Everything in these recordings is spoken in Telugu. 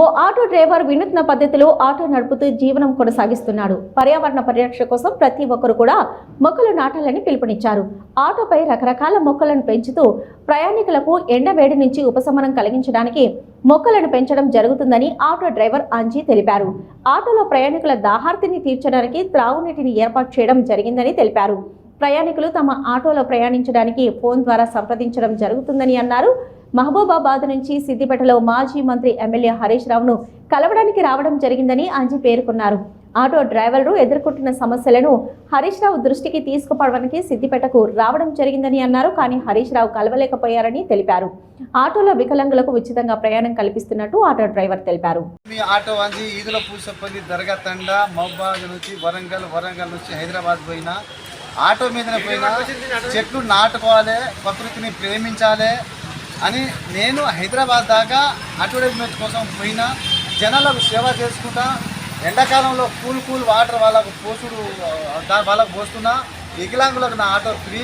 ఓ ఆటో డ్రైవర్ వినూత్న పద్ధతిలో ఆటో నడుపుతూ జీవనం కొనసాగిస్తున్నాడు. పర్యావరణ పరిరక్షణ కోసం ప్రతి ఒక్కరు కూడా మొక్కలు నాటాలని పిలుపునిచ్చారు. ఆటోపై రకరకాల మొక్కలను పెంచుతూ ప్రయాణికులకు ఎండవేడి నుంచి ఉపశమనం కలిగించడానికి మొక్కలను పెంచడం జరుగుతుందని ఆటో డ్రైవర్ అంజీ తెలిపారు. ఆటోలో ప్రయాణికుల దాహార్తిని తీర్చడానికి త్రాగునీటిని ఏర్పాటు చేయడం జరిగిందని తెలిపారు. ప్రయాణికులు తమ ఆటోలో ప్రయాణించడానికి ఫోన్ ద్వారా సంప్రదించడం జరుగుతుందని అన్నారు. మహబూబాబాద్ నుంచి సిద్దిపేటలో మాజీ మంత్రి ఎమ్మెల్యే హరీష్ రావును కలవడానికి రావడం జరిగిందని అంజీ పేర్కొన్నారు. ఆటో డ్రైవర్లు ఎదుర్కొంటున్న సమస్యలను హరీష్ రావు దృష్టికి తీసుకుపోవడానికి సిద్దిపేటకు రావడం జరిగిందని అన్నారు. కానీ హరీష్ రావు కలవలేకపోయారని తెలిపారు. ఆటోలో వికలాంగులకు ఉచితంగా ప్రయాణం కల్పిస్తున్నట్టు ఆటో డ్రైవర్ తెలిపారు. మీ ఆటో అంది ఈదుల పూసపల్లి దర్గా తండ మహబాద్ నుంచి వరంగల్ వరంగల్ నుంచి హైదరాబాద్ పోయినా ఆటో మీద పోయినా చెట్లు నాటుకోవాలి ప్రకృతిని ప్రేమించాలి అని నేను హైదరాబాద్ దాకా అడ్వర్టైజ్మెంట్ కోసం పోయినా జనాలకు సేవ చేసుకుంటా ఎండాకాలంలో కూల్ కూల్ వాటర్ వాళ్ళకు పోసుడు దాని వాళ్ళకు పోస్తున్నా వికలాంగులకు నా ఆటో ఫ్రీ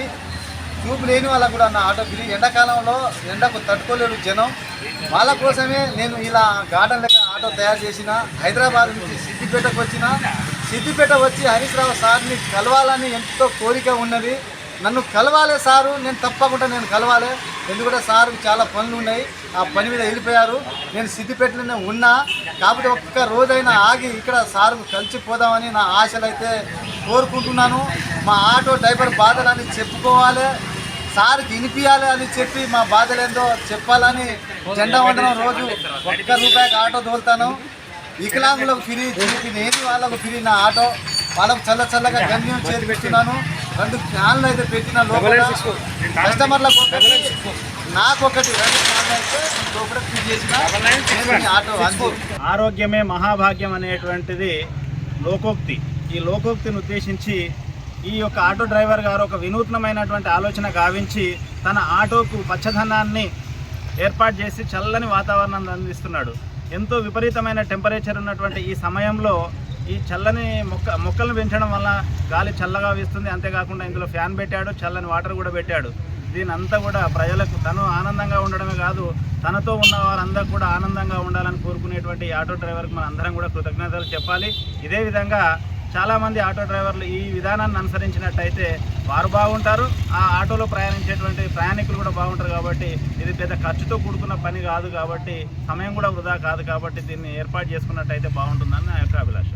చూపు లేని వాళ్ళకు కూడా నా ఆటో ఫ్రీ. ఎండాకాలంలో ఎండకు తట్టుకోలేడు జనం. వాళ్ళ కోసమే నేను ఇలా గార్డెన్ లెక్క ఆటో తయారు చేసిన హైదరాబాద్ నుంచి సిద్దిపేటకు వచ్చిన. సిద్దిపేట వచ్చి హరీష్ రావు సార్ని కలవాలని ఎంతో కోరిక ఉన్నది. నన్ను కలవాలి సారు నేను తప్పకుండా నేను కలవాలి. ఎందుకంటే సార్ చాలా పనులు ఉన్నాయి. ఆ పని మీద వెళ్ళిపోయారు. నేను సిద్దిపేటలోనే ఉన్నా. కాబట్టి ఒక్క రోజైనా ఆగి ఇక్కడ సార్ కలిసిపోదామని నా ఆశలు అయితే కోరుకుంటున్నాను. మా ఆటో డ్రైవర్ బాధలని చెప్పుకోవాలి. సార్కి వినిపించాలి అని చెప్పి మా బాధలేందో చెప్పాలని జెండా వండడం రోజు ఒక్క రూపాయికి ఆటో తోలుతాను. వికలాంగులకు ఫ్రీ చెప్పి నేను వాళ్ళకు ఫ్రీ నా ఆటో. వాళ్ళకు చల్ల చల్లగా గమ్యం చేతి పెట్టున్నాను రెండు ఫ్యాన్లు అయితే పెట్టిన లోపల. కస్టమర్లకు ఒకటి నాకు ఒకటి రెండు ఫ్యాన్లు అయితే లోపల ఫ్రీ చేసిన. నేను ఈ ఆటో అంది. ఆరోగ్యమే మహాభాగ్యం అనేటువంటిది లోకోక్తి. ఈ లోకోక్తిని ఉద్దేశించి ఈ యొక్క ఆటో డ్రైవర్ గారు ఒక వినూత్నమైనటువంటి ఆలోచన గావించి తన ఆటోకు పచ్చదనాన్ని ఏర్పాటు చేసి చల్లని వాతావరణాన్ని అందిస్తున్నాడు. ఎంతో విపరీతమైన టెంపరేచర్ ఉన్నటువంటి ఈ సమయంలో ఈ చల్లని మొక్క మొక్కలను పెంచడం వల్ల గాలి చల్లగా వీస్తుంది. అంతేకాకుండా ఇందులో ఫ్యాన్ పెట్టాడు చల్లని వాటర్ కూడా పెట్టాడు. దీని అంతా కూడా ప్రజలకు తను ఆనందంగా ఉండడమే కాదు తనతో ఉన్న వారందరూ కూడా ఆనందంగా ఉండాలని కోరుకునేటువంటి ఆటో డ్రైవర్కి మన అందరం కూడా కృతజ్ఞతలు చెప్పాలి. ఇదే విధంగా చాలామంది ఆటో డ్రైవర్లు ఈ విధానాన్ని అనుసరించినట్టయితే వారు బాగుంటారు. ఆ ఆటోలో ప్రయాణించేటువంటి ప్రయాణికులు కూడా బాగుంటారు కాబట్టి ఇది పెద్ద ఖర్చుతో కూడుకున్న పని కాదు కాబట్టి సమయం కూడా వృధా కాదు కాబట్టి దీన్ని ఏర్పాటు చేసుకున్నట్టయితే బాగుంటుందని నా యొక్క అభిలాష.